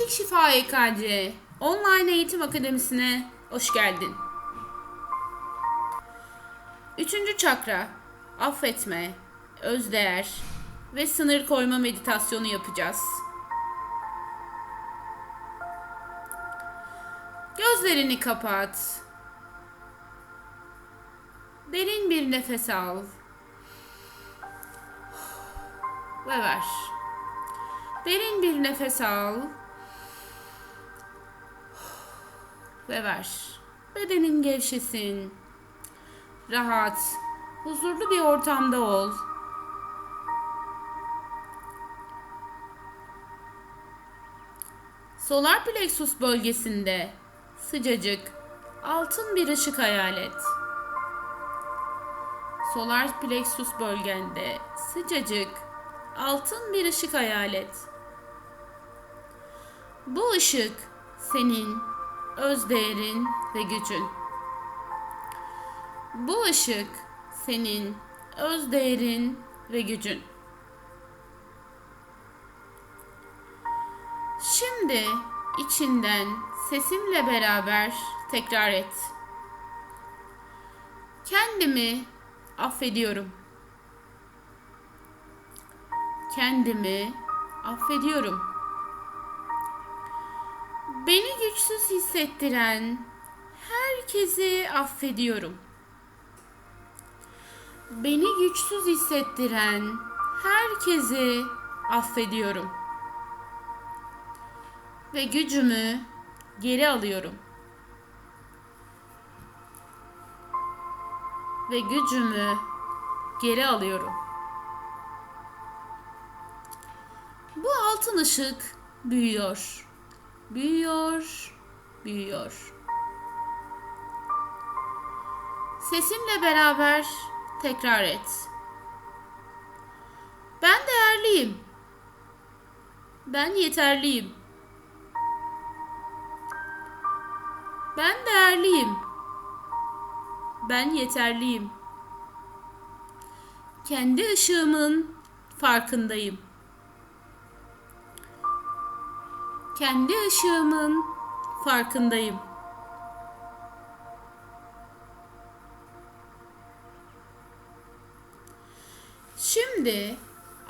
Manyetik Şifa EKC Online Eğitim Akademisi'ne hoş geldin. Üçüncü çakra, affetme, özdeğer ve sınır koyma meditasyonu yapacağız. Gözlerini kapat. Derin bir nefes al. Ve ver. Derin bir nefes al. Ve ver. Bedenin gevşesin. Rahat, huzurlu bir ortamda ol. Solar plexus bölgesinde sıcacık, altın bir ışık hayal et. Solar plexus bölgende sıcacık, altın bir ışık hayal et. Bu ışık senin öz değerin ve gücün. Bu ışık senin öz değerin ve gücün. Şimdi içinden sesimle beraber tekrar et. Kendimi affediyorum. Kendimi affediyorum. Beni güçsüz hissettiren herkesi affediyorum. Beni güçsüz hissettiren herkesi affediyorum. Ve gücümü geri alıyorum. Ve gücümü geri alıyorum. Bu altın ışık büyüyor. Büyüyor, büyüyor. Sesimle beraber tekrar et. Ben değerliyim. Ben yeterliyim. Ben değerliyim. Ben yeterliyim. Kendi ışığımın farkındayım. Kendi ışığımın farkındayım. Şimdi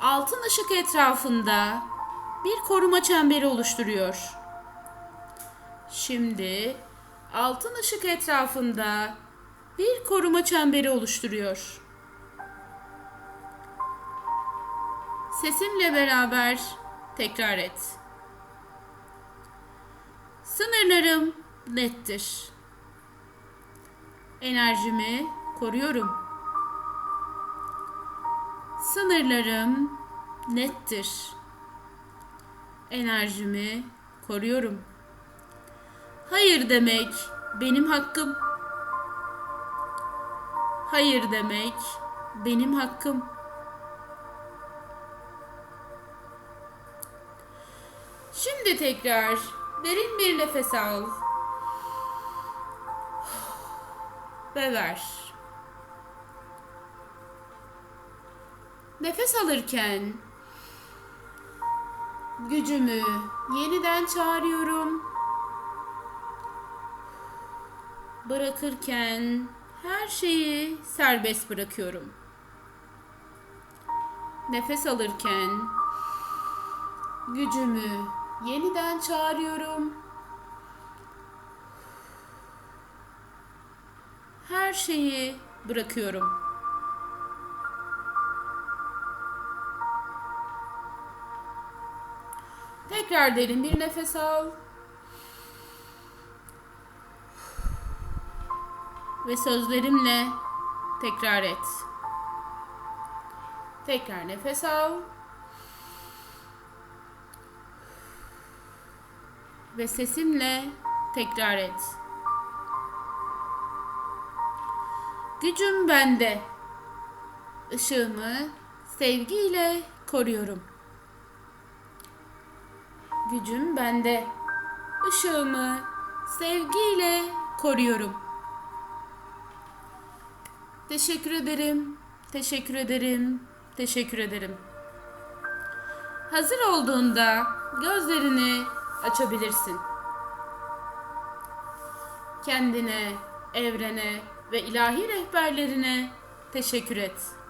altın ışık etrafında bir koruma çemberi oluşturuyor. Şimdi altın ışık etrafında bir koruma çemberi oluşturuyor. Sesimle beraber tekrar et. Sınırlarım nettir. Enerjimi koruyorum. Sınırlarım nettir. Enerjimi koruyorum. Hayır demek benim hakkım. Hayır demek benim hakkım. Şimdi tekrar derin bir nefes al. Ve ver. Nefes alırken gücümü yeniden çağırıyorum. Bırakırken her şeyi serbest bırakıyorum. Nefes alırken gücümü yeniden çağırıyorum. Her şeyi bırakıyorum. Tekrar derin bir nefes al. Ve sözlerimle tekrar et. Tekrar nefes al. Ve sesimle tekrar et. Gücüm bende. Işığımı sevgiyle koruyorum. Gücüm bende. Işığımı sevgiyle koruyorum. Teşekkür ederim. Teşekkür ederim. Teşekkür ederim. Hazır olduğunda gözlerini açabilirsin. Kendine, evrene ve ilahi rehberlerine teşekkür et.